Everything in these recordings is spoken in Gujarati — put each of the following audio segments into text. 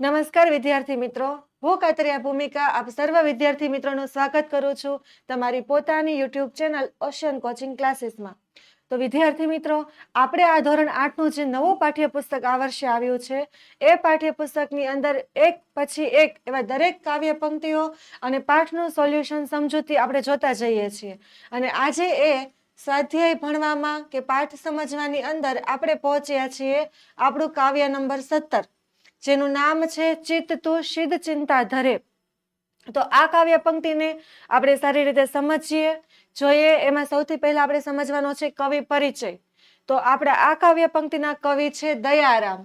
નમસ્કાર વિદ્યાર્થી મિત્રો. હું કાતરિયા ભૂમિકા આપ સર્વ વિદ્યાર્થી મિત્રોનું સ્વાગત કરું છું તમારી પોતાની યુટ્યુબ ચેનલ ઓશન કોચિંગ ક્લાસીસમાં. તો વિદ્યાર્થી મિત્રો, આપણે આ ધોરણ આઠનું જે નવું પાઠ્યપુસ્તક આ વર્ષે આવ્યું છે, એ પાઠ્યપુસ્તકની અંદર એક પછી એક એવા દરેક કાવ્ય પંક્તિઓ અને પાઠનું સોલ્યુશન સમજૂતી આપણે જોતા જઈએ છીએ. અને આજે એ સ્વાધ્યાય ભણવામાં કે પાઠ સમજવાની અંદર આપણે પહોંચ્યા છીએ આપણું કાવ્ય નંબર સત્તર. જેનું નામ છે ચિત્ત તું સિદ્ધ ચિંતા ધરે. તો આ કાવ્ય પંક્તિને આપણે સારી રીતે સમજીએ. જોઈએ, એમાં સૌથી પહેલા આપણે સમજવાનો છે કવિ પરિચય. તો આપણે આ કાવ્ય પંક્તિના કવિ છે દયારામ.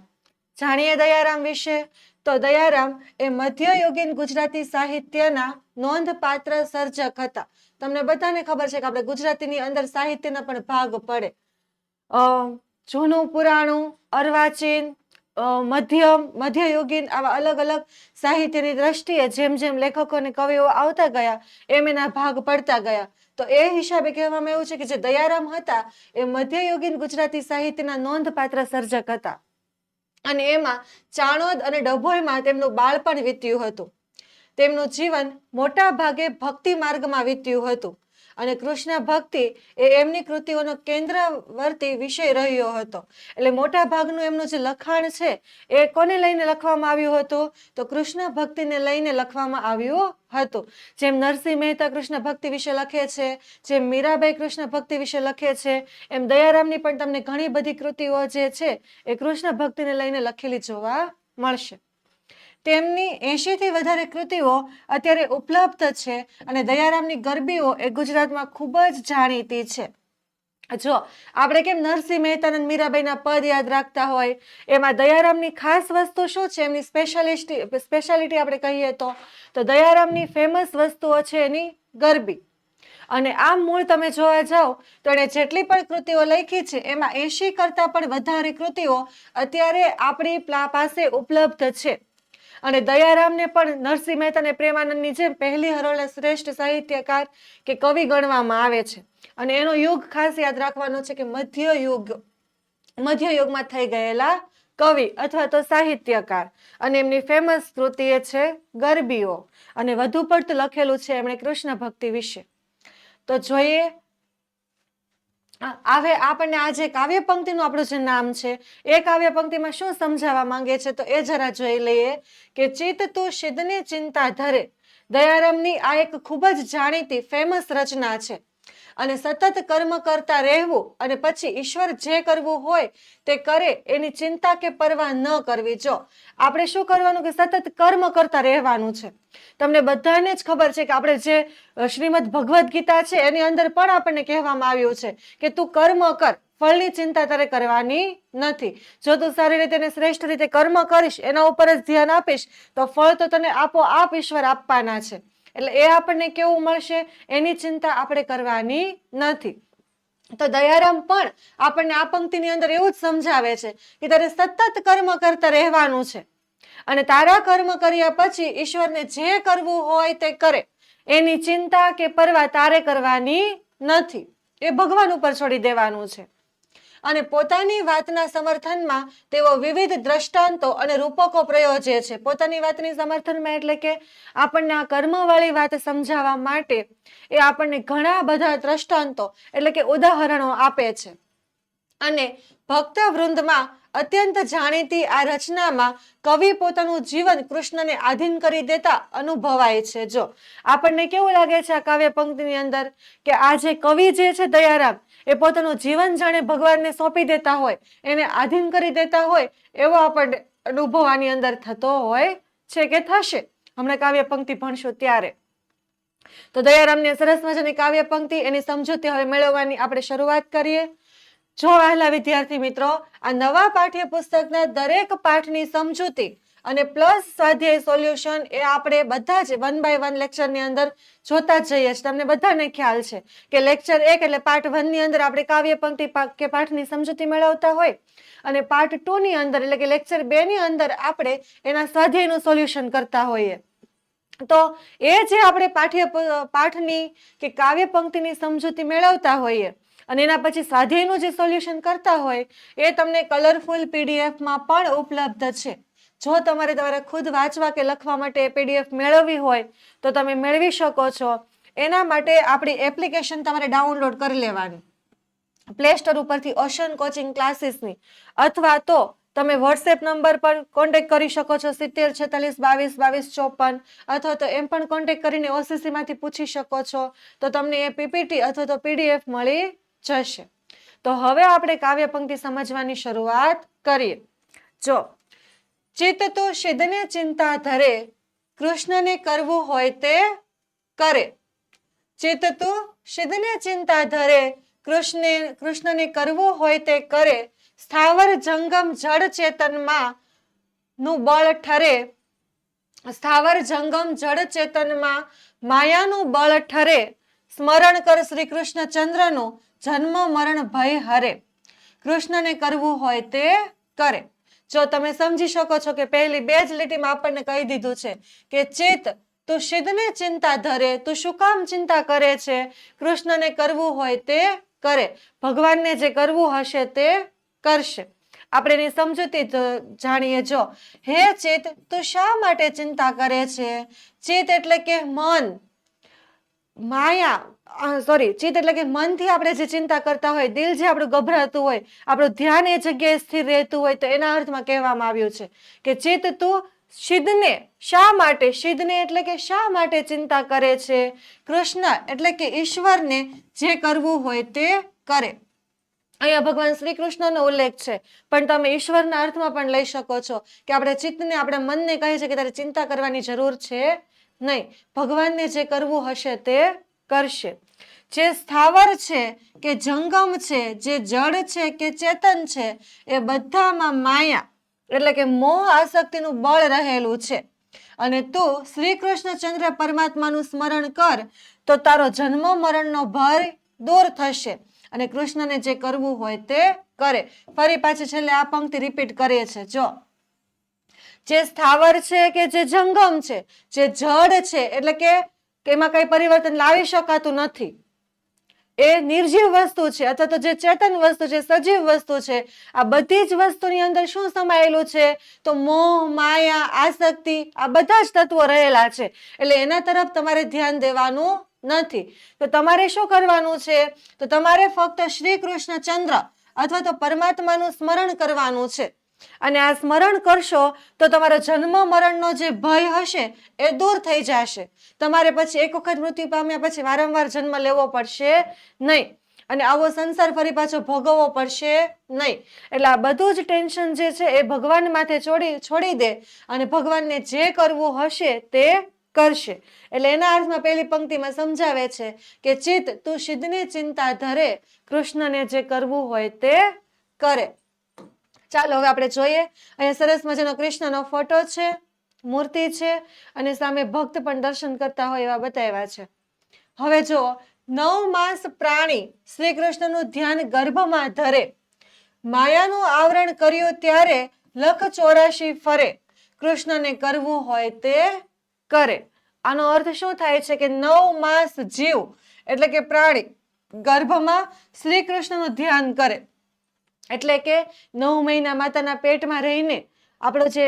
જાણીએ દયારામ વિશે? તો દયારામ એ મધ્યયુગીન ગુજરાતી સાહિત્યના નોંધપાત્ર સર્જક હતા. તમને બધાને ખબર છે કે આપણે ગુજરાતીની અંદર સાહિત્યના પણ ભાગ પડે. જૂનું પુરાણું, અર્વાચીન મધ્યમ મધ્યયુગીન આવા અલગ અલગ સાહિત્યની દ્રષ્ટિએ જેમ જેમ લેખકો અને કવિઓ આવતા ગયા, એમ એના ભાગ પડતા ગયા. તો એ હિસાબે કહેવામાં એવું છે કે જે દયારામ હતા, એ મધ્યયુગીન ગુજરાતી સાહિત્યના નોંધપાત્ર સર્જક હતા. અને એમાં ચાણોદ અને ડભોઈમાં તેમનું બાળપણ વીત્યું હતું. તેમનું જીવન મોટા ભાગે ભક્તિ માર્ગમાં વીત્યું હતું. અને કૃષ્ણ ભક્તિ એ એમની કૃતિઓનો કેન્દ્રવર્તી વિષય રહ્યો હતો. એટલે મોટા ભાગનું એમનું જે લખાણ છે, એ કોને લઈને લખવામાં આવ્યું હતું? તો કૃષ્ણ ભક્તિને લઈને લખવામાં આવ્યું હતું. જેમ નરસિંહ મહેતા કૃષ્ણ ભક્તિ વિશે લખે છે, જેમ મીરાબાઈ કૃષ્ણ ભક્તિ વિશે લખે છે, એમ દયારામની પણ તમને ઘણી બધી કૃતિઓ જે છે, એ કૃષ્ણ ભક્તિને લઈને લખેલી જોવા મળશે. તેમની એંશીથી વધારે કૃતિઓ અત્યારે ઉપલબ્ધ છે અને દયારામની ગરબીઓ એ ગુજરાતમાં ખૂબ જ જાણીતી છે. જો આપણે કેમ નરસિંહ મહેતા અને મીરાબાઈના પદ યાદ રાખતા હોય, એમાં દયારામની ખાસ વસ્તુ શું છે? એમની સ્પેશિયાલિસ્ટી સ્પેશિયાલિટી આપણે કહીએ તો તો દયારામની ફેમસ વસ્તુઓ છે એની ગરબી. અને આમ મૂળ તમે જોવા જાઓ તો એણે જેટલી પણ કૃતિઓ લખી છે, એમાં એંશી કરતાં પણ વધારે કૃતિઓ અત્યારે આપણી પાસે ઉપલબ્ધ છે. અને દયારામને પણ નરસિંહ મહેતા અને પ્રેમાનંદની જેમ પહેલી હરોળે શ્રેષ્ઠ સાહિત્યકાર કે કવિ ગણવામાં આવે છે. અને એનો યુગ ખાસ યાદ રાખવાનો છે કે મધ્ય યુગ, મધ્ય યુગમાં થઈ ગયેલા કવિ અથવા તો સાહિત્યકાર. અને એમની ફેમસ કૃતિ એ છે ગરબીઓ. અને વધુ પડતું લખેલું છે એમણે કૃષ્ણ ભક્તિ વિશે. તો જોઈએ આ- હવે આપણને આ જે કાવ્ય પંક્તિનું આપણું જે નામ છે, એ કાવ્ય પંક્તિમાં શું સમજાવવા માંગે છે, તો એ જરા જોઈ લઈએ કે ચિત્ત તું સિદ્ધની ચિંતા ધરે. દયારામની આ એક ખૂબ જ જાણીતી ફેમસ રચના છે. અને સતત કર્મ કરતા રહેવું અને પછી ઈશ્વર જે કરવું હોય તે કરે, એની ચિંતા કે પરવા ન કરવી. જો, આપણે શું કરવાનું કે સતત કર્મ કરતા રહેવાનું છે? તમને બધાને જ ખબર છે કે આપણે જે શ્રીમદ ભગવદ્ ગીતા છે, એની અંદર પણ આપણને કહેવામાં આવ્યું છે કે તું કર્મ કર, ફળની ચિંતા તારે કરવાની નથી. જો તું સારી રીતે શ્રેષ્ઠ રીતે કર્મ કરીશ, એના ઉપર જ ધ્યાન આપીશ, તો ફળ તો તને આપોઆપ ઈશ્વર આપવાના છે. એટલે એ આપણને કેવું મળશે? એની ચિંતા આપણે કરવાની નથી. તો દયારામ પણ આપણને આ પંક્તિની અંદર એવું જ સમજાવે છે કે તારે સતત કર્મ કરતા રહેવાનું છે. અને તારા કર્મ કર્યા પછી ઈશ્વરને જે કરવું હોય તે કરે. એની ચિંતા કે પરવા તારે કરવાની નથી. એ ભગવાન ઉપર છોડી દેવાનું છે. અને પોતાની વાતના સમર્થનમાં તેઓ વિવિધ દ્રષ્ટાંતો અને રૂપકો પ્રયોજે છે. પોતાની વાતની સમર્થનમાં એટલે કે આપણને આ કર્મવાળી વાત સમજાવવા માટે એ આપણને ઘણા બધા દ્રષ્ટાંતો એટલે કે ઉદાહરણો આપે છે. અને ભક્ત વૃંદમાં અત્યંત જાણીતી આ રચનામાં કવિ પોતાનું જીવન કૃષ્ણને આધીન કરી દેતા અનુભવાય છે. જો, આપણને કેવું લાગે છે આ કાવ્ય પંક્તિની અંદર? કે આ જે કવિ જે છે દયારામ, એ પોતાનું જીવન જાણે ભગવાનને સોંપી દેતા હોય, એને આધીન કરી દેતા હોય, એવો આપણને અનુભવ આની અંદર થતો હોય છે કે થશે? હમણાં કાવ્ય પંક્તિ ભણશું ત્યારે. તો દયારામની સરસ મજાની કાવ્ય પંક્તિ એની સમજૂતી હવે મેળવવાની આપણે શરૂઆત કરીએ. જો વહેલા વિદ્યાર્થી મિત્રો, આ નવા પાઠ્યપુસ્તકના દરેક પાઠની સમજૂતી અને પ્લસ સ્વાધ્યાય સોલ્યુશન એ આપણે બધા જ વન બાય વન લેક્ચરની અંદર જોતા જ જઈએ છીએ. તમને બધાને ખ્યાલ છે કે લેક્ચર એક એટલે પાર્ટ વનની અંદર આપણે કાવ્ય, પંક્તિ કે પાઠની સમજૂતી મેળવતા હોય. અને પાર્ટ ટુ ની અંદર એટલે કે લેક્ચર બે ની અંદર આપણે એના સ્વાધ્યાયનું સોલ્યુશન કરતા હોઈએ. તો એ જે આપણે પાઠ્ય પાઠની કે કાવ્ય, પંક્તિની સમજૂતી મેળવતા હોઈએ અને એના પછી સ્વાધ્યાયનું જે સોલ્યુશન કરતા હોય, એ તમને કલરફુલ પીડીએફમાં પણ ઉપલબ્ધ છે. જો તમારે તમારા ખુદ વાંચવા કે લખવા માટે પીડીએફ મેળવવી હોય, તો તમે મેળવી શકો છો. એના માટે આપણી એપ્લિકેશન તમારે ડાઉનલોડ કરી લેવાની. પ્લે સ્ટોર ઉપરથી ઓશન કોચિંગ ક્લાસીસની અથવા તો તમે વોટ્સએપ નંબર પર કોન્ટેક્ટ કરી શકો છો સિત્તેર, છેતાલીસ, બાવીસ બાવીસ, ચોપન, અથવા તો એમ પણ કોન્ટેક્ટ કરીને ઓસીસીમાંથી પૂછી શકો છો. તો તમને એ પીપીટી અથવા તો પીડીએફ મળી જશે. તો હવે આપણે કાવ્ય પંક્તિ સમજવાની શરૂઆત કરીએ. જો, ચિત્ત તો સિદ્ધને ચિંતા ધરે, કૃષ્ણને કરવું હોય તે કરે. ચિત્ત તો સિદ્ધને ચિંતા ધરે, કૃષ્ણે, કૃષ્ણને કરવું હોય તે કરે. સ્થાવર જંગમ જળ ચેતનમાં નું બળ ઠરે. સ્થાવર જંગમ જળ ચેતનમાં માયાનું બળ ઠરે. સ્મરણ કર શ્રી કૃષ્ણચંદ્રનું જન્મ, મરણ, ભય હરે. કૃષ્ણને કરવું હોય તે કરે. જો તમે સમજી શકો છો કે પહેલી બે જ લીટીમાં આપણને કહી દીધું છે કે ચિત્ત તું સિદ્ધને ચિંતા ધરે, તું શું કામ ચિંતા કરે છે? કૃષ્ણને કરવું હોય તે કરે. ભગવાનને જે કરવું હશે તે કરશે. આપણે એની સમજૂતી જાણીએ જો. હે ચિત્ત, તું શા માટે ચિંતા કરે છે? ચિત્ત એટલે કે મન. માયા સોરી ચિત્ત એટલે કે મનથી આપણે જે ચિંતા કરતા હોય, દિલ જે આપણું ગભરાતું હોય, આપણું ધ્યાન એ જગ્યાએ સ્થિર રહેતું હોય, તો એના અર્થમાં કહેવામાં આવ્યું છે કે ચિત્ત તું સિદ્ધને શા માટે, સિદ્ધને એટલે કે શા માટે ચિંતા કરે છે? કૃષ્ણ એટલે કે ઈશ્વરને જે કરવું હોય તે કરે. અહીંયા ભગવાન શ્રી કૃષ્ણનો ઉલ્લેખ છે, પણ તમે ઈશ્વરના અર્થમાં પણ લઈ શકો છો કે આપણે ચિત્તને, આપણે મનને કહે છે કે તારે ચિંતા કરવાની જરૂર છે નહીં, ભગવાનને જે કરવું હશે તે કરશે. જે સ્થાવર છે, કે જંગમ છે, જે જળ છે, કે ચેતન છે, એ બધામાં માયા, એટલે કે મોહ આસક્તિનું બળ રહેલું છે. અને તું શ્રી કૃષ્ણચંદ્ર પરમાત્માનું સ્મરણ કર, તો તારો જન્મ મરણનો ભય દૂર થશે અને કૃષ્ણને જે કરવું હોય તે કરે. ફરી પાછી છેલ્લે આ પંક્તિ રિપીટ કરીએ છે જો જે સ્થાવર છે કે જે જંગમ છે, જે જડ છે, એટલે કે એમાં કઈ પરિવર્તન લાવી શકાતું નથી. એ નિર્જીવ વસ્તુ છે, અથવા તો જે ચેતન વસ્તુ છે, સજીવ વસ્તુ છે, આ બધી જ વસ્તુની અંદર શું સમાયેલું છે? તો મોહ, માયા, આસક્તિ, આ બધા જ તત્વો રહેલા છે. એટલે એના તરફ તમારે ધ્યાન દેવાનું નથી. તો તમારે શું કરવાનું છે? તો તમારે ફક્ત શ્રી કૃષ્ણચંદ્ર અથવા તો પરમાત્માનું સ્મરણ કરવાનું છે. અને આ સ્મરણ કરશો તો તમારો જન્મ મરણનો જે ભય હશે એ દૂર થઈ જશે. તમારે પછી એક વખત મૃત્યુ પામ્યા પછી વારંવાર જન્મ લેવો પડશે નહીં. અને આવો સંસાર ફરી પાછો ભોગવવો પડશે નહીં. એટલે આ બધું જ ટેન્શન જે છે એ ભગવાન માથે છોડી છોડી દે અને ભગવાનને જે કરવું હશે તે કરશે. એટલે એના અર્થમાં પહેલી પંક્તિમાં સમજાવે છે કે ચિત્ત તું સિદ્ધને ચિંતા ધરે, કૃષ્ણને જે કરવું હોય તે કરે. ચાલો, હવે આપણે જોઈએ. અહીંયા સરસ મજાનો કૃષ્ણનો ફોટો છે, મૂર્તિ છે, અને સામે ભક્ત પણ દર્શન કરતા હોય એવા બતાવ્યા છે. હવે જો નવ માસ પ્રાણી શ્રી કૃષ્ણનું ધ્યાન ગર્ભમાં ધરે. માયાનું આવરણ કર્યું ત્યારે લખ ચોરાશી ફરે. કૃષ્ણને કરવું હોય તે કરે. આનો અર્થ શું થાય છે કે નવ માસ જીવ, એટલે કે પ્રાણી, ગર્ભમાં શ્રી કૃષ્ણનું ધ્યાન કરે. એટલે કે નવ મહિના માતાના પેટમાં રહીને આપણો જે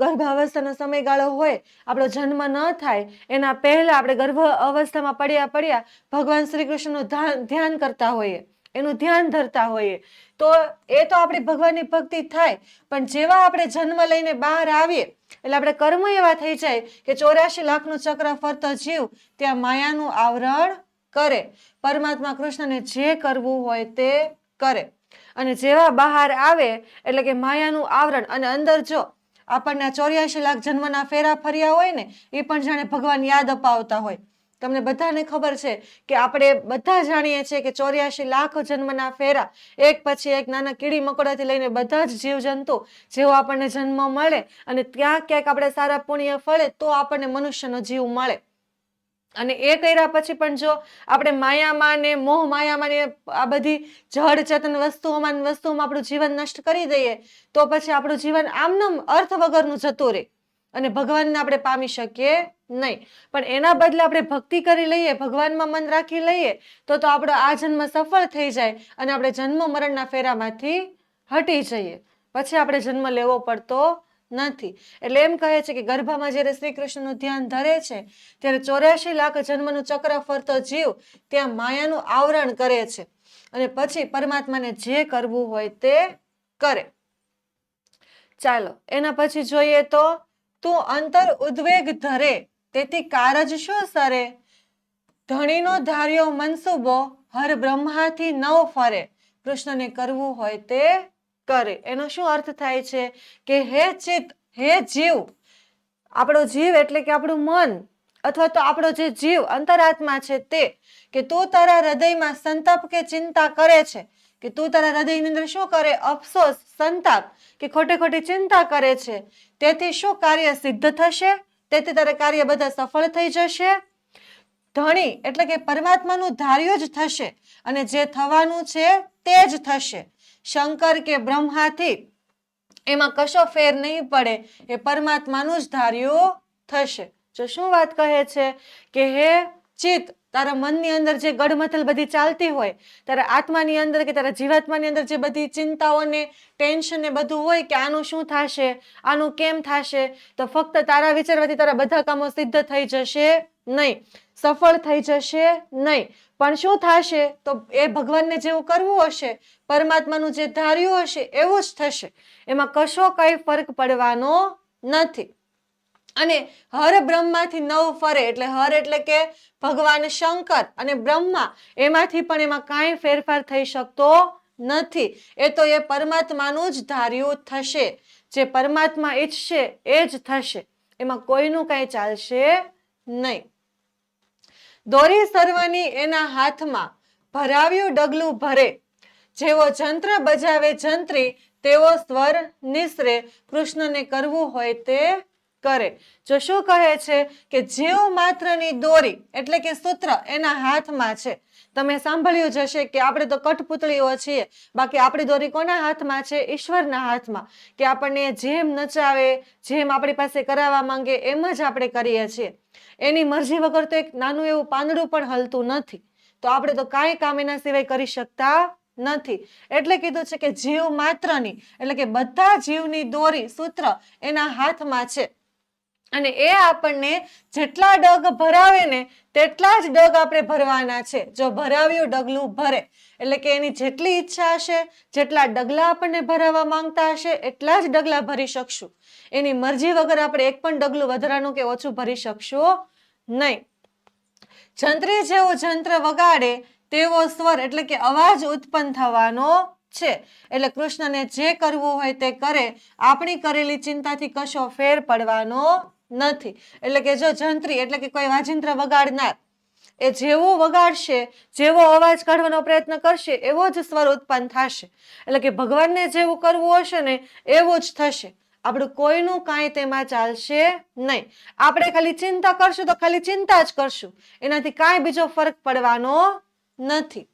ગર્ભાવસ્થાનો સમયગાળો હોય, આપણો જન્મ ન થાય, એના પહેલા આપણે ગર્ભ અવસ્થામાં પડ્યા પડ્યા ભગવાન શ્રી કૃષ્ણનું ધ્યાન કરતા હોઈએ, એનું ધ્યાન ધરતા હોઈએ. તો એ તો આપણી ભગવાનની ભક્તિ થાય, પણ જેવા આપણે જન્મ લઈને બહાર આવીએ, એટલે આપણે કર્મ એવા થઈ જાય કે ચોર્યાસી લાખનું ચક્ર ફરતો જીવ, ત્યાં માયાનું આવરણ કરે. પરમાત્મા કૃષ્ણને જે કરવું હોય તે કરે. અને જેવા બહાર આવે, એટલે કે માયાનું આવરણ અને અંદર જો આપણને ચોર્યાસી લાખ જન્મના ફેરા ફર્યા હોય ને, એ પણ જાણે ભગવાન યાદ અપાવતા હોય. તમને બધાને ખબર છે કે આપણે બધા જાણીએ છીએ કે ચોર્યાસી લાખ જન્મના ફેરા, એક પછી એક નાના કીડી મકોડાથી લઈને બધા જ જીવજંતુ જેવો આપણને જન્મ મળે અને ત્યાં ક્યાંક આપણે સારા પુણ્ય ફળે, તો આપણને મનુષ્યનો જીવ મળે. અને એ કર્યા પછી પણ જો આપણે માયામાં ને મોહ માયામાં ને આ બધી જળ ચેતન વસ્તુઓમાં વસ્તુઓમાં આપણું જીવન નષ્ટ કરી દઈએ, તો પછી આપણું જીવન આમનામ અર્થ વગરનું જતું રહે. અને ભગવાનને આપણે પામી શકીએ નહીં. પણ એના બદલે આપણે ભક્તિ કરી લઈએ, ભગવાનમાં મન રાખી લઈએ, તો તો આપણો આ જન્મ સફળ થઈ જાય અને આપણે જન્મ મરણના ફેરામાંથી હટી જઈએ. પછી આપણે જન્મ લેવો પડતો નથી. એટલે એમ કહે છે કે ગર્ભમાં જ્યારે શ્રી કૃષ્ણનું ધ્યાન ધરે છે, ત્યારે ચોર્યાસી લાખ જન્મનું ચક્ર ફરતો જીવ ત્યાં માયાનું આવરણ કરે છે. અને પછી પરમાત્માને જે કરવું હોય તે કરે. ચાલો, એના પછી જોઈએ તો, તું અંતર ઉદ્વેગ ધરે, તેથી કારજ શું સરે? ધણીનો ધાર્યો મનસુબો, હર બ્રહ્માથી નવ ફરે. કૃષ્ણને કરવું હોય તે કરે. એનો શું અર્થ થાય છે? કે હે ચિત્ત, હે જીવ, આપણો જીવ એટલે કે આપણું મન, અથવા તો આપણો જે જીવ અંતરાત્મા છે તે, કે તું તારા હૃદયમાં સંતાપ કે ચિંતા કરે છે? કે તું તારા હૃદયની અંદર શું કરે? અફસોસ, સંતાપ, કે ખોટી ખોટી ચિંતા કરે છે? તેથી શું કાર્ય સિદ્ધ થશે? તેથી તારા કાર્ય બધા સફળ થઈ જશે? ધણી એટલે કે પરમાત્માનું ધાર્યું જ થશે અને જે થવાનું છે તે જ થશે. શંકર કે બ્રહ્માથી એમાં કશો ફેર નહીં પડે. એ પરમાત્માનું જ ધાર્યું થશે. જો શું વાત કહે છે કે, હે ચિત્ત, તારા મનની અંદર જે ગઢમથલ બધી ચાલતી હોય, તારા આત્માની અંદર કે તારા જીવાત્માની અંદર જે બધી ચિંતાઓને ટેન્શન ને બધું હોય કે આનું શું થશે, આનું કેમ થશે, તો ફક્ત તારા વિચારવાથી તારા બધા કામો સિદ્ધ થઈ જશે નહીં. સફળ થઈ જશે નહીં. પણ શું થશે? તો એ ભગવાનને જેવું કરવું હશે, પરમાત્માનું જે ધાર્યું હશે, એવું જ થશે. એમાં કશો કઈ ફરક પડવાનો નથી. અને હર બ્રહ્માથી નવ ફરે, એટલે હર એટલે કે ભગવાન શંકર. અને બ્રહ્મા, એમાંથી પણ એમાં કાંઈ ફેરફાર થઈ શકતો નથી. એ તો એ પરમાત્માનું જ ધાર્યું થશે. જે પરમાત્મા ઈચ્છશે, એ જ થશે. એમાં કોઈનું કાંઈ ચાલશે નહીં. દોરી સર્વની એના હાથમાં ભરાવ્યું ડગલું ભરે. જેવો જંત્ર બજાવે જંત્રી, તેવો સ્વર નિસરે. કૃષ્ણને કરવું હોય તે કરે. જો શું કહે છે કે જેવ માત્રની દોરી, એટલે કે સૂત્ર, એના હાથમાં છે. તમે સાંભળ્યું જ હશે કે આપણે તો કઠપુતળીઓ છીએ. બાકી આપણી દોરી કોના હાથમાં છે? ઈશ્વરના હાથમાં. કે આપણને જેમ નચાવે, જેમ આપણી પાસે કરાવવા માંગે, એમ જ આપણે કરીએ છીએ. એની મરજી વગર તો એક નાનું એવું પાંદડું પણ હલતું નથી. તો આપણે તો કાંઈ કામ એના સિવાય કરી શકતા નથી. એટલે કીધું છે કે જીવ માત્રની, એટલે કે બધા જીવની દોરી સૂત્ર એના હાથમાં છે. અને એ આપણને જેટલા ડગ ભરાવે ને તેટલા જ ડગ આપણે ભરવાના છે. જો ભરાવ્યું ડગલું ભરે, એટલે કે એની જેટલી ઈચ્છા હશે, જેટલા ડગલા આપણને ભરાવવા માંગતા હશે, એટલા જ ડગલા ભરી શકશું. એની મરજી વગર આપણે એક પણ ડગલું વધારાનું કે ઓછું ભરી શકશું નહીં. જંત્રી જેવો જંત્ર વગાડે, તેવો સ્વર એટલે કે અવાજ ઉત્પન્ન થવાનો છે. એટલે કૃષ્ણને જે કરવું હોય તે કરે. આપણી કરેલી ચિંતાથી કશો ફેર પડવાનો નથી. એટલે કે જો જંત્રી, એટલે કે કોઈ વાજિંત્ર વગાડનાર, એ જેવો વગાડશે, જેવો અવાજ કાઢવાનો પ્રયત્ન કરશે, એવો જ સ્વર ઉત્પન્ન થશે. એટલે કે ભગવાનને જેવું કરવું હશે ને, એવું જ થશે. આપણું કોઈનું કાંઈ તેમાં ચાલશે નહીં. આપણે ખાલી ચિંતા કરશું તો ખાલી ચિંતા જ કરશું. એનાથી કાંઈ બીજો ફરક પડવાનો નથી.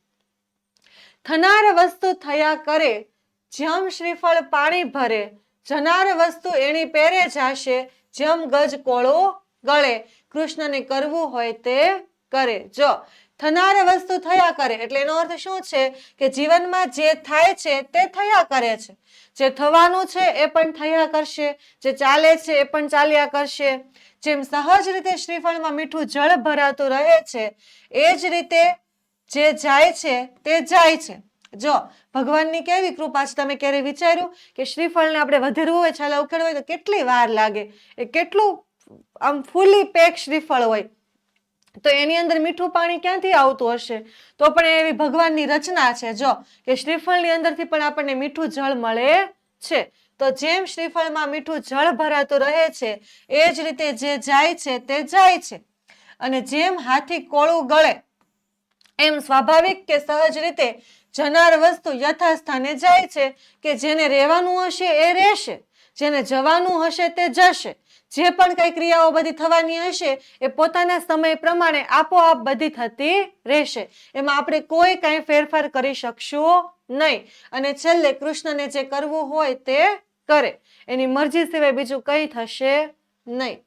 થનાર વસ્તુ થયા કરે જેમ શ્રીફળ પાણી ભરે, જનાર વસ્તુ એની પેરે જાશે જેમ ગજ કોળો ગળે. કૃષ્ણને કરવું હોય તે કરે. જો, થનાર વસ્તુ થયા કરે. એટલે એનો અર્થ શું છે? કે જીવનમાં જે થાય છે તે થયા કરે છે. જે થવાનું છે એ પણ થયા કરશે. જે ચાલે છે એ પણ ચાલ્યા કરશે. જેમ સહજ રીતે શ્રીફળમાં મીઠું જળ ભરાતું રહે છે, એ જ રીતે જે જાય છે તે જાય છે. જો, ભગવાનની કેવી કૃપા છે? તમે ક્યારે વિચાર્યું કે શ્રીફળને આપણે વધેરવું હોય, છાલા ઉકેળવું હોય, તો કેટલી વાર લાગે? એ કેટલું આમ ફૂલી પેક શ્રીફળ હોય. તો એની અંદર મીઠું પાણી ક્યાંથી આવતું હશે? તો પણ એવી ભગવાનની રચના છે. જો, કે શ્રીફળની અંદરથી પણ આપણને મીઠું જળ મળે છે. તો જેમ શ્રીફળમાં મીઠું જળ ભરાતું રહે છે, એ જ રીતે જે જાય છે, તે જાય છે. અને જેમ હાથી કોળું ગળે, એમ સ્વાભાવિક કે સહજ રીતે જનાર વસ્તુ યથાસ્થાને જાય છે કે જેને રહેવાનું હશે એ રહેશે, જેને જવાનું હશે તે જશે. જે પણ કઈ ક્રિયાઓ બધી થવાની હશે, એ પોતાના સમય પ્રમાણે આપોઆપ બધી થતી રહેશે. એમાં આપણે કોઈ કાંઈ ફેરફાર કરી શકશું નહીં. અને છેલ્લે કૃષ્ણને જે કરવું હોય તે કરે. એની મરજી સિવાય બીજું કંઈ થશે નહીં.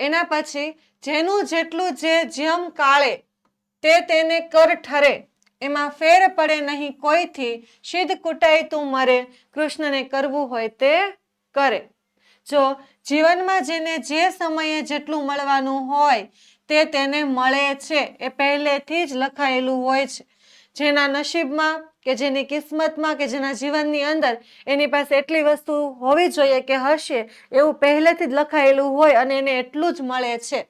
એના પછી, જેનું જેટલું જે જેમ કાળે, તે તેને કર ઠરે. એમાં ફેર પડે નહીં, કોઈથી? સિદ્ધ કુટાઈ તું મરે, કૃષ્ણને કરવું હોય તે કરે. જો જીવનમાં જેને જે સમયે જેટલું મળવાનું હોય, તે તેને મળે છે. એ પહેલેથી જ લખાયેલું હોય છે. જેના નસીબમાં કે જેની કિસ્મતમાં કે જેના જીવનની અંદર એની પાસે એટલી વસ્તુ હોવી જોઈએ કે હશે, એવું પહેલેથી જ લખાયેલું હોય અને એને એટલું જ મળે છે.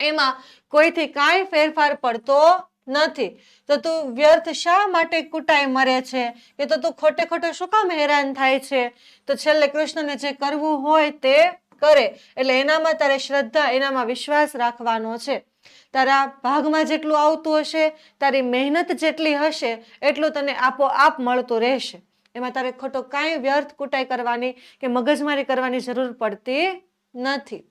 એમાં કોઈથી કાંઈ ફેરફાર પડતો નથી. તો તું વ્યર્થ શા માટે કુટાઈ મરે છે? કે તો તું ખોટે ખોટે શું કામ હેરાન થાય છે? તો છેલ્લે કૃષ્ણને જે કરવું હોય તે કરે. એટલે એનામાં તારે શ્રદ્ધા, એનામાં વિશ્વાસ રાખવાનો છે. તારા ભાગમાં જેટલું આવતું હશે, તારી મહેનત જેટલી હશે, એટલું તને આપોઆપ મળતું રહેશે. એમાં તારે ખોટો કાંઈ વ્યર્થ કુટાઈ કરવાની કે મગજમારી કરવાની જરૂર પડતી નથી.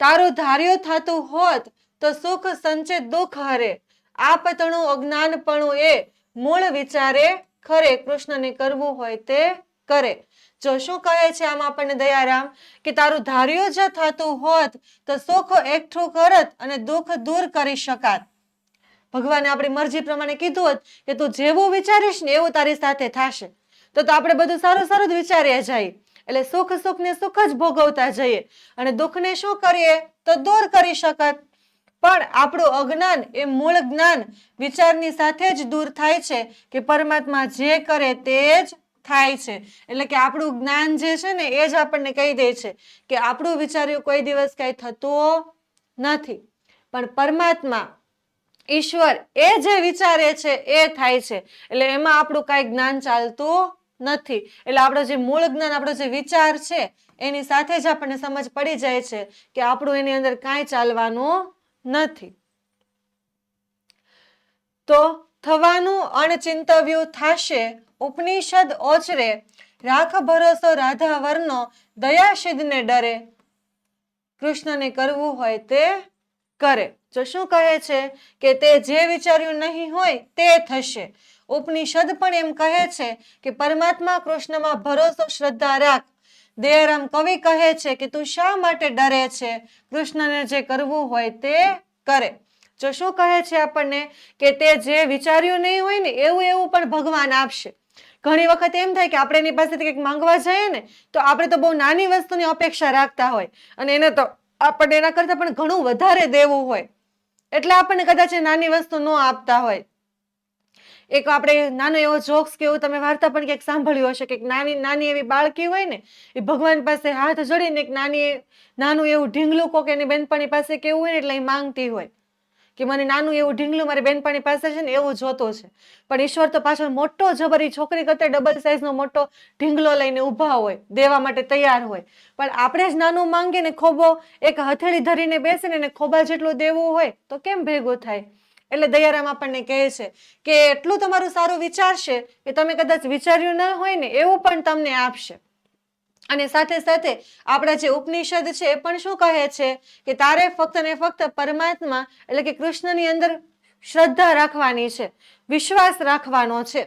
તારું ધાર્યું થતું હોત તો સુખ સંચે દુઃખ હરે. આ પતણું અજ્ઞાનપણું એ મૂળ વિચારે ખરે. કૃષ્ણને કરવું હોય તે કરે. જો શું કહે છે આમ આપણને દયારામ? કે તારું ધાર્યું જ થતું હોત તો સુખ એકઠું કરત અને દુઃખ દૂર કરી શકાત. ભગવાને આપણી મરજી પ્રમાણે કીધું હોત કે તું જેવું વિચારીશ ને એવું તારી સાથે થશે. તો તો આપણે બધું સારું સારું જ વિચારીએ જઈએ એટલે સુખ સુખને સુખ જ ભોગવતા જઈએ. અને દુઃખને શું કરીએ? તો દૂર કરી શકત. પણ આપણું અજ્ઞાન એ મૂળ જ્ઞાન વિચારની સાથે જ દૂર થાય છે કે પરમાત્મા જે કરે તે જ થાય છે. એટલે કે આપણું જ્ઞાન જે છે ને એ જ આપણને કહી દે છે કે આપણું વિચાર્યું કોઈ દિવસ કઈ થતું નથી. પણ પરમાત્મા ઈશ્વર એ જે વિચારે છે એ થાય છે. એટલે એમાં આપણું કાંઈ જ્ઞાન ચાલતું નથી. એટલે આપણો જે મૂળ જ્ઞાન, આપણો જે વિચાર છે, એની સાથે જ આપણને સમજ પડી જાય છે કે આપણું એની અંદર કાંઈ ચાલવાનું નથી. તો થવાનું અણચિંતવ્યું થશે ઉપનિષદ ઓચરે રાખ ભરોસો રાધા વર્ણો દયા ડરે. કૃષ્ણને કરવું હોય તે કરે. જો શું કહે છે કે તે જે વિચાર્યું નહીં હોય તે થશે. ઉપનિષદ પણ એમ કહે છે કે પરમાત્મા કૃષ્ણમાં ભરોસો, શ્રદ્ધા રાખ. દયારામ કવિ કહે છે કે તું શા માટે ડરે છે? કૃષ્ણને જે કરવું હોય તે કરે. જો શું કહે છે આપણને? કે તે જે વિચાર્યું નહીં હોય ને, એવું એવું પણ ભગવાન આપશે. ઘણી વખત એમ થાય કે આપણે એની પાસેથી કંઈક માંગવા જઈએ ને, તો આપણે તો બહુ નાની વસ્તુની અપેક્ષા રાખતા હોય. અને એને તો આપણને એના કરતાં પણ ઘણું વધારે દેવું હોય. એટલે આપણને કદાચ એ નાની વસ્તુ ન આપતા હોય. એક આપણે નાનો એવો જોક્સ કે એવું તમે વાર્તા પણ ક્યાંક સાંભળ્યું હશે કે નાની નાની એવી બાળકી હોય ને, એ ભગવાન પાસે હાથ જોડીને એક નાની નાનું એવું ઢીંગલું કોક એની બેનપણી પાસે કેવું હોય ને એટલે એ માંગતી હોય. કે મને નાનું એવું ઢીંગલું મારી બેનપણી પાસે છે ને એવું જોતો છે. પણ ઈશ્વર તો પાછળ મોટો જબરી છોકરી કરતા ડબલ સાઇઝનો મોટો ઢીંગલો લઈને ઊભા હોય, દેવા માટે તૈયાર હોય. પણ આપણે જ નાનું માંગીએ ને ખોબો એક હથેળી ધરીને બેસે ને એને ખોબા જેટલું દેવું હોય તો કેમ ભેગું થાય? એટલે દયારામ આપણને કહે છે કે એટલું તમારું સારું વિચારશે કે તમે કદાચ વિચાર્યું ન હોય ને એવું પણ તમને આપશે. અને સાથે સાથે આપણા જે ઉપનિષદ છે એ પણ શું કહે છે કે તારે ફક્ત ને ફક્ત પરમાત્મા એટલે કે કૃષ્ણની અંદર શ્રદ્ધા રાખવાની છે, વિશ્વાસ રાખવાનો છે.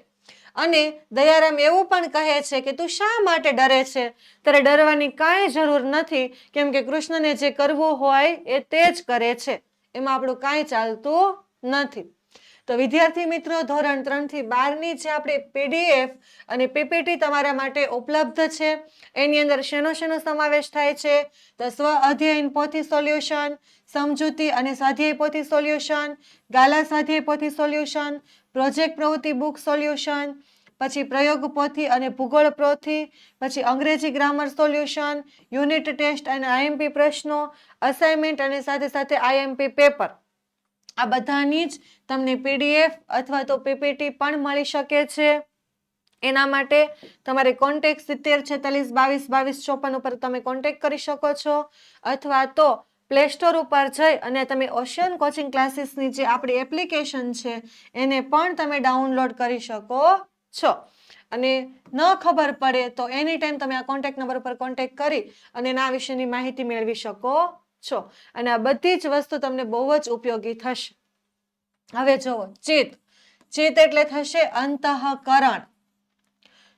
અને દયારામ એવું પણ કહે છે કે તું શા માટે ડરે છે? તારે ડરવાની કાંઈ જરૂર નથી, કેમ કે કૃષ્ણને જે કરવું હોય એ તે જ કરે છે. એમાં આપણું કાંઈ ચાલતું નથી. તો વિદ્યાર્થી મિત્રો, ધોરણ ત્રણથી બારની જે આપણે પીડીએફ અને પીપીટી તમારા માટે ઉપલબ્ધ છે. એની અંદર શેનો શેનો સમાવેશ થાય છે? તો સ્વ અધ્યયન પોથી સોલ્યુશન, સમજૂતી અને સ્વાધ્યાય પોથી સોલ્યુશન, ગાલા સ્વાધ્યાય પોથી સોલ્યુશન, પ્રોજેક્ટ પ્રવૃત્તિ બુક સોલ્યુશન, પછી પ્રયોગ પોથી અને ભૂગોળ પોથી પછી અંગ્રેજી ગ્રામર સોલ્યુશન, યુનિટ ટેસ્ટ અને આઈએમપી પ્રશ્નો, અસાઇનમેન્ટ અને સાથે સાથે આઈએમપી પેપર. આ બધાની જ તમને પીડીએફ અથવા તો પીપીટી પણ મળી શકે છે. એના માટે તમારે કોન્ટેક્ટ સિત્તેર, છેતાલીસ, બાવીસ બાવીસ, ચોપન ઉપર તમે કોન્ટેક્ટ કરી શકો છો. અથવા તો પ્લે સ્ટોર ઉપર જઈ અને તમે ઓશિયન કોચિંગ ક્લાસીસની જે આપણી એપ્લિકેશન છે, એને પણ તમે ડાઉનલોડ કરી શકો છો. અને ન ખબર પડે તો એની ટાઈમ તમે આ કોન્ટેક્ટ નંબર ઉપર કોન્ટેક્ટ કરી અને એના વિશેની માહિતી મેળવી શકો છો. અને આ બધી જ વસ્તુ તમને બહુ જ ઉપયોગી થશે. હવે જુઓ, ચિત્ત. ચિત્ત એટલે થશે અંતઃકરણ.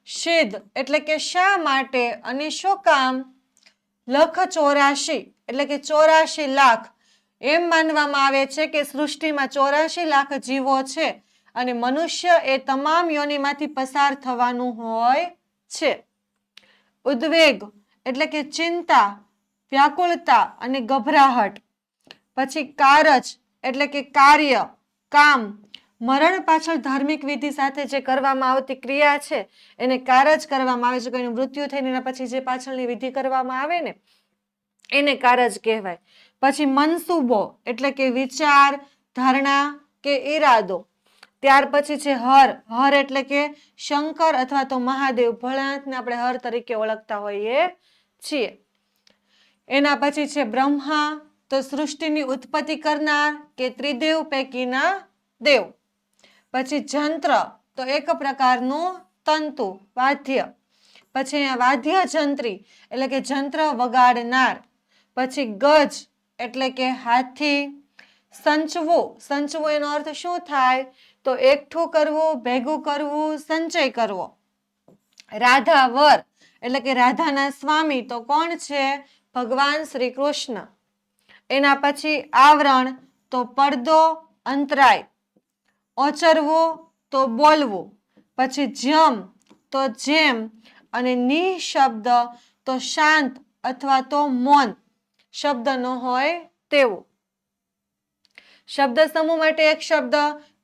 સિદ્ધ એટલે કે શા માટે અને શું કામ? લખ ચોરાશી એટલે કે ચોરાશી લાખ. એમ માનવામાં આવે છે કે સૃષ્ટિમાં ચોરાશી લાખ જીવો છે અને મનુષ્ય એ તમામ યોનિમાંથી પસાર થવાનું હોય છે. ઉદ્વેગ એટલે કે ચિંતા. વ્યાકુળતા અને ગભરાહટ પછી કારજ એટલે કે કાર્ય, કામ, મરણ પાછળ ધાર્મિક વિધિ સાથે જે કરવામાં આવતી ક્રિયા છે, એને કારજ કરવામાં આવે છે કોઈનું મૃત્યુ થઈને એના પછી જે પાછળની વિધિ કરવામાં આવે ને, એને કારજ કહેવાય. પછી મનસુબો એટલે કે વિચાર, ધારણા કે ઈરાદો. ત્યાર પછી છે હર હર એટલે કે શંકર અથવા તો મહાદેવ. ભોળાનાથને આપણે હર તરીકે ઓળખતા હોઈએ છીએ. એના પછી છે બ્રહ્મા, તો સૃષ્ટિની ઉત્પત્તિ કરનાર કે ત્રિદેવ પૈકીના દેવ. પછી જંત્ર, તો એક પ્રકારનું તંતુ, વાદ્ય. પછી અહીંયા વાદ્ય જંત્રી, એટલે કે જંત્ર વગાડનાર. પછી ગજ, એટલે કે હાથી. સંચવું સંચવું એનો અર્થ શું થાય? તો એકઠું કરવું, ભેગું કરવું, સંચય કરવો. રાધા વર એટલે કે રાધાના સ્વામી, તો કોણ છે? ભગવાન શ્રી કૃષ્ણ એના પછી આવરણ તો પડદો અંતરાય. ઓચરવું તો બોલવું. પછી જમ તો જેમ અને નિઃશબ્દ તો શાંત અથવા તો મૌન. શબ્દ ન હોય તેવું. શબ્દ સમૂહ માટે એક શબ્દ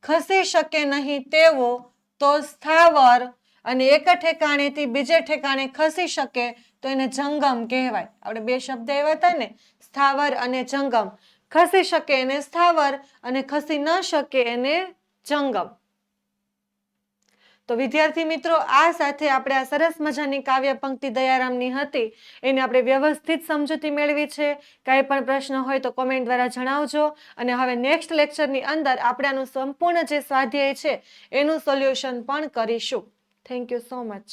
ખસી શકે નહીં તેવો તો સ્થાવર અને એક ઠેકાણેથી બીજે ઠેકાણે ખસી શકે તો એને જંગમ કહેવાય. આપણે બે શબ્દ એવા હતા ને, સ્થાવર અને જંગમ. ખસી શકે એને સ્થાવર અને ખસી ન શકે એને જંગમ. તો વિદ્યાર્થી મિત્રો, આ સાથે આપણે આ સરસ મજાની કાવ્ય પંક્તિ દયારામની હતી. એને આપણે વ્યવસ્થિત સમજૂતી મેળવી છે. કાંઈ પણ પ્રશ્ન હોય તો કોમેન્ટ દ્વારા જણાવજો. અને હવે નેક્સ્ટ લેક્ચરની અંદર આપણે સંપૂર્ણ જે સ્વાધ્યાય છે, એનું સોલ્યુશન પણ કરીશું. Thank you so much